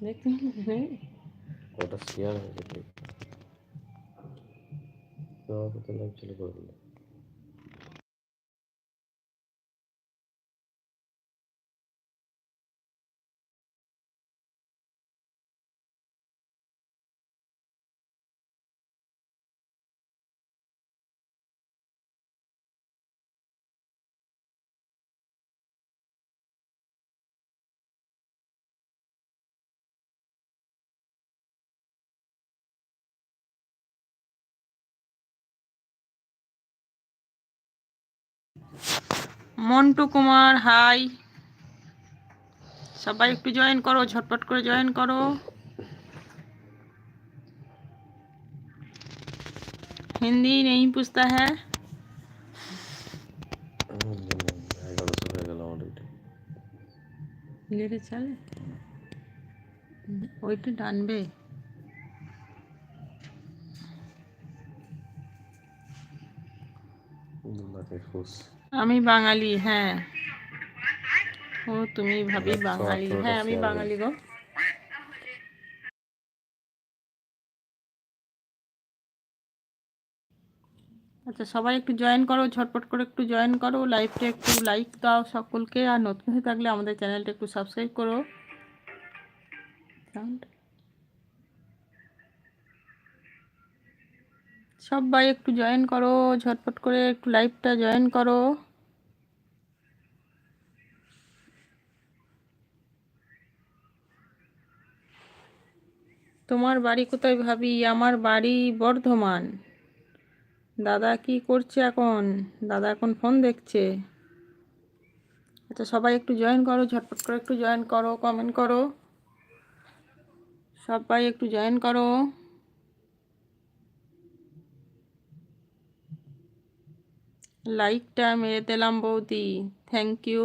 দেখতে ওটা শেয়ার হয়েছে তো চালু করে দিল। মন্টু কুমার, হাই। সবাই একটু জয়েন করো, ঝটপট করে জয়েন করো। হিন্দি নেই পুছতা হ্যাঁ। লেটে চলে। ওইটা টানবে। আমি বাঙালি হ্যাঁ। ও তুমি ভাবি বাঙালি। হ্যাঁ আমি বাঙালি গো। আচ্ছা সবাই একটু জয়েন করো ঝটপট করে একটু জয়েন করো লাইভটা একটু লাইক দাও সকলকে আর নতুন হয়ে থাকলে আমাদের চ্যানেলটা একটু সাবস্ক্রাইব করো। সবাই একটু জয়েন করো, ঝটপট করে একটু লাইভটা জয়েন করো। তোমার বাড়ি কোথায় ভাবি? আমার বাড়ি বর্ধমান। দাদা কি করছে এখন? দাদা এখন ফোন দেখছে। আচ্ছা সবাই একটু জয়েন করো, ঝটপট করে একটু জয়েন করো কমেন্ট করো। সবাই একটু জয়েন করো। লাইকটা মেরে দিলাম বৌদি। থ্যাংক ইউ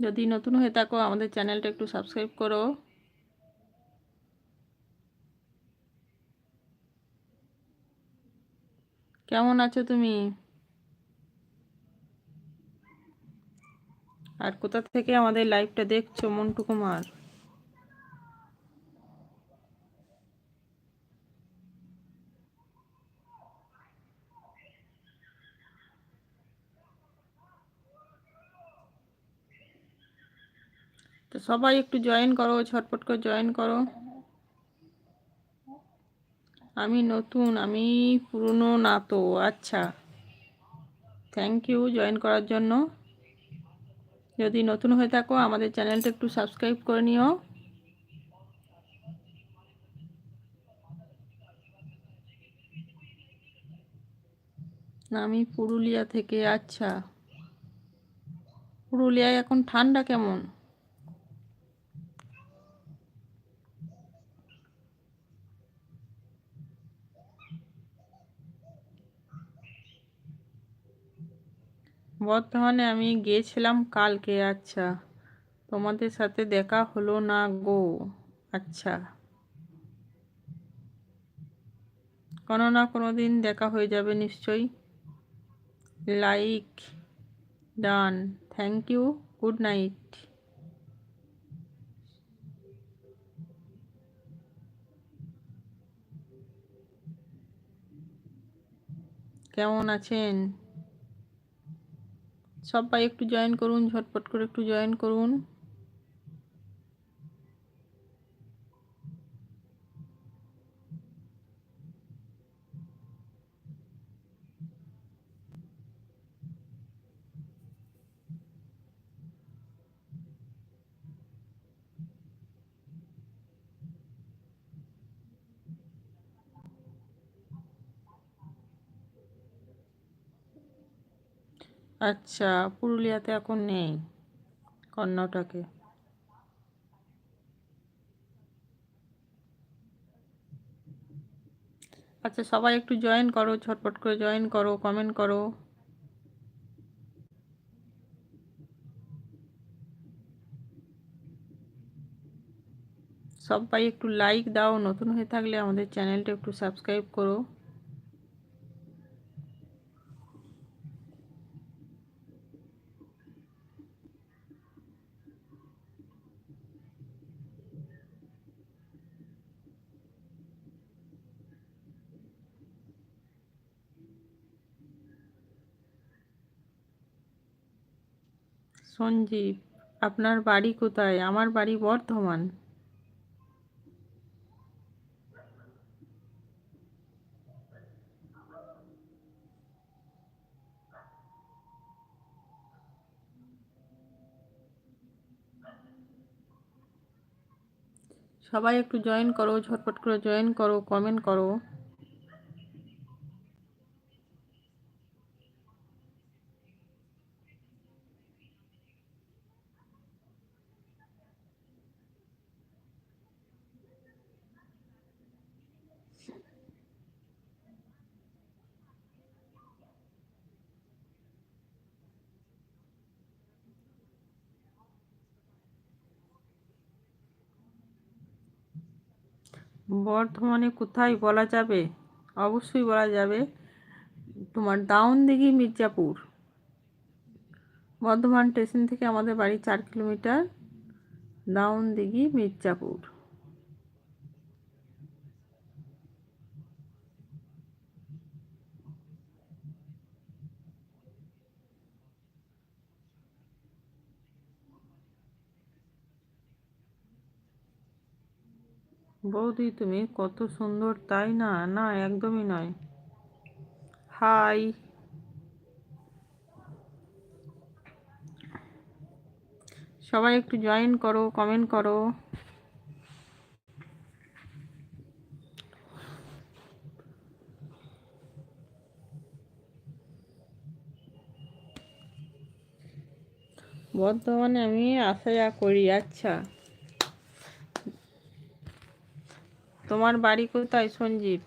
যদি নতুন হয়ে থাকো, আমাদের চ্যানেলটা একটু সাবস্ক্রাইব করো। কেমন আছো তুমি? আর কোথা থেকে আমাদের লাইভটা দেখছ, মন্টু কুমার? তো সবাই একটু জয়েন করো, ঝটপট করে জয়েন করো। আমি নতুন, আমি পুরনো না তো আচ্ছা। থ্যাংক ইউ জয়েন করার জন্য। যদি নতুন হয়ে থাকো, আমাদের চ্যানেলটা একটু সাবস্ক্রাইব করে নিও। আমি পুরুলিয়া থেকে আচ্ছা। পুরুলিয়ায় এখন ঠান্ডা কেমন? বর্ধমানে আমি গিয়েছিলাম কালকে আচ্ছা। তোমাদের সাথে দেখা হলো না গো আচ্ছা। কোনো না কোনো দিন দেখা হয়ে যাবে নিশ্চয়ই। Like done thank you good night কেমন আছেন? সবাই একটু জয়েন করুন ঝটপট করে একটু জয়েন করুন। আচ্ছা পুরুলিয়াতে এখন নেই কর্ণাটকে আচ্ছা সবাই একটু জয়েন করো, ঝটপট করে জয়েন করো কমেন্ট করো। সবাই একটু লাইক দাও, নতুন হয়ে থাকলে আমাদের চ্যানেলটা একটু সাবস্ক্রাইব করো। সঞ্জীব, আপনার বাড়ি কোথায়? আমার বাড়ি বর্ধমান। সবাই একটু জয়েন করো, ঝটপট করে জয়েন করো কমেন্ট করো। বর্ধমানে কোথায় বলা যাবে? অবশ্যই বলা যাবে তোমার ডাউন দিঘি মির্জাপুর। বর্ধমান স্টেশন থেকে আমাদের বাড়ি চার কিলোমিটার ডাউন দিঘি মির্জাপুর। বৌদি, তুমি কত সুন্দর, তাই না? না, একদমই নয়। হাই। সবাই একটু জয়েন করো কমেন্ট করো। বর্তমানে আমি আসা করি আচ্ছা। তোমার বাড়ি কোথায়, সঞ্জীব?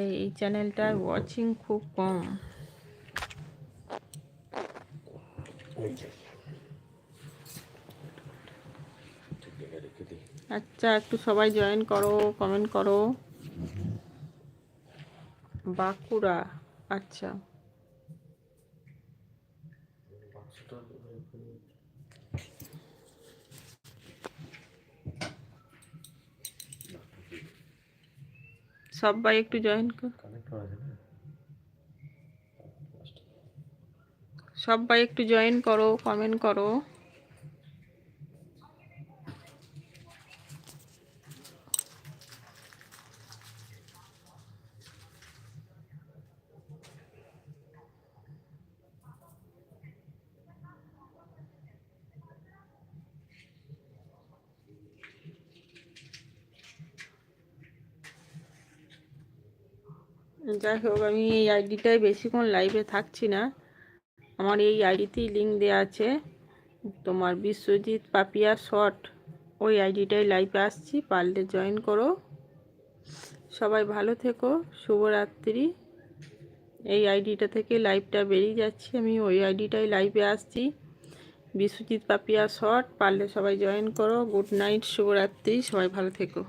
এই চ্যানেলটার ওয়াচিং খুব কম। আচ্ছা একটু সবাই জয়েন করো কমেন্ট করো। বাঁকুড়া আচ্ছা। সবাই একটু জয়েন কর। সবাই একটু জয়েন করো কমেন্ট করো। যাই হোক, আমি এই আইডিটায় বেশিক্ষণ লাইভে থাকছি না। আমার এই আইডিতেই লিঙ্ক দেওয়া আছে। তোমার বিশ্বজিৎ পাপিয়া শট, ওই আইডিটাই লাইভে আসছি। পারলে জয়েন করো। সবাই ভালো থেকো, শুভরাত্রি। এই আইডিটা থেকে লাইভটা বেরিয়ে যাচ্ছি। আমি ওই আইডিটাই লাইভে আসছি। বিশ্বজিৎ পাপিয়া শট, পারলে সবাই জয়েন করো। গুড নাইট শুভরাত্রি। সবাই ভালো থেকো।